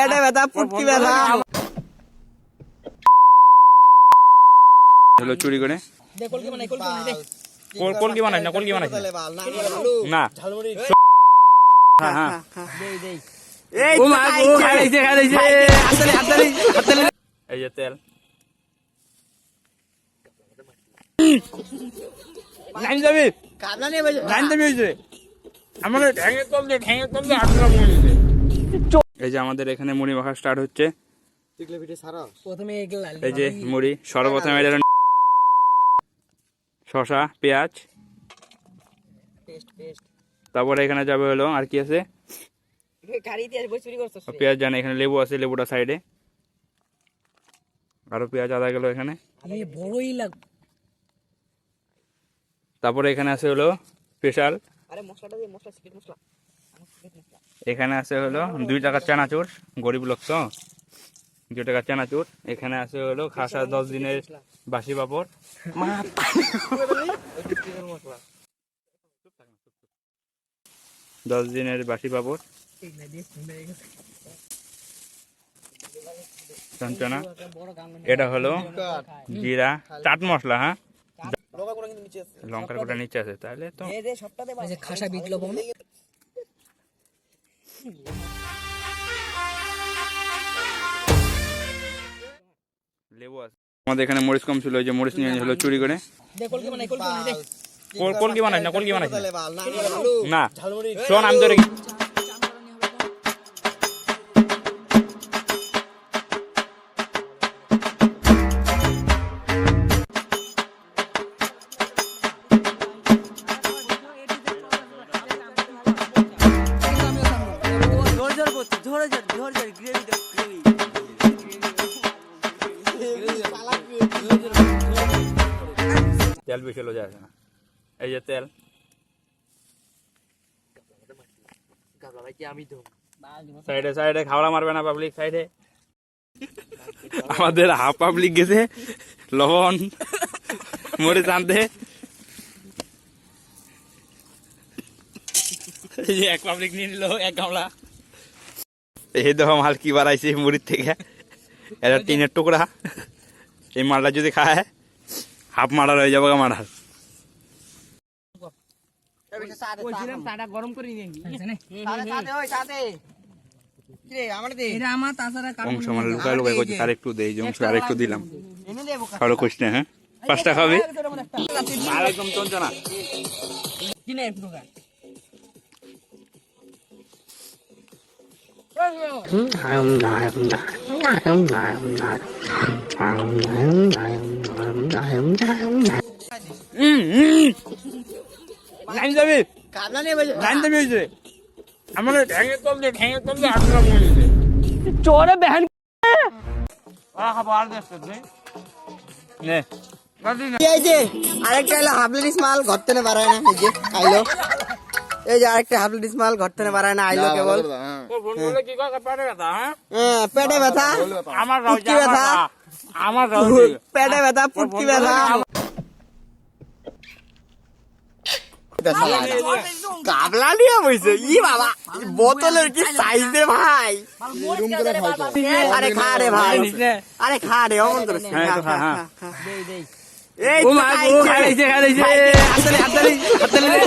পেটে ব্যথা পুটকি ব্যথা হলো চুরি করে। কোল কোল কি বানাইছ না কোল কি বানাইছ না। হ্যাঁ হ্যাঁ এই যে তেল। লাইন যাবি? লাইন যাবি হইছে ঠ্যাঙে তল দিয়ে ঠ্যাঙে তল দিয়ে আটকা মরে দিছে এই যে আমাদের এখানে মুড়ি মাখা স্টার্ট হচ্ছে। এই যে মুড়ি সর্বপ্রথম শশা পেঁয়াজ। Paste paste. তারপরে এখানে যাবে হলো আর কি আছে? পেঁয়াজ জানে এখানে লেবু আছে লেবুটা সাইডে। আরও পেঁয়াজ আদা গেল এখানে। এই বড়ই লাগ তারপরে এখানে আছে হলো স্পেশাল। আরে মশলাটা দিয়ে মশলা সিক্রেট মশলা। এখানে আছে হলো দুই টাকার চানাচুর গরিব লোক তো। দুই টাকার চানাচুর এখানে আছে হলো খাসা দশ দিনের বাসি পাপড়। দশ দিনের বাসি পাপড়। চঞ্চনা এটা হলো জিরা চাট মশলা হ্যাঁ? লঙ্কার গোটা নিচে আছে। তাহলে তো খাসা বিট লবণ। লেবু আছে আমাদের এখানে মরিচ কম ছিল ওই যে মরিচ নিয়ে হলো চুরি করে। কলকি বানাই কলকি বানাই দে। কোল কোল কি বানাইছ না। কোল কি বানাইছ না শোন আমি তোরে গ্রেভি গ্রেভি তেল বেশি হলো যায় না। এই যে তেল। সাইডে সাইডে খাওয়া মারবে না পাবলিক সাইডে। আমাদের হাফ পাবলিক গেছে, লবণ এই যে এক পাবলিক নিয়ে নিল, এক গামলা। এই দেখো মাল কি বাড়াইছে মুড়ির থেকে। এটা টিনের টুকরা। এই মালটা যদি খায় হাফ মারার হয়ে যাবে মারার বলছিলাম চাটা গরম করে নিয়ে সাথে সাথে ওই সাথে কিরে লাইন যাবি আরেকটা হলো মাল ঘর থেকে বাড়ায় না এই যে আরেকটা হাফ লিটার মাল ঘর থেকে বাড়ায় না আইলো কেবল ও ফোন করলে কি কয়? পারে কথা হ্যাঁ? হ্যাঁ পেটে ব্যথা। আমার পুটকি ব্যথা। আমার পেটে ব্যথা পুটকি ব্যথা। কাবলা নিয়ে বইছে। ই বাবা বোতলের কি সাইজ ভাই? আরে খা রে ভাই। আরে খা রে অমন করে হাততালি হাততালি হাততালি।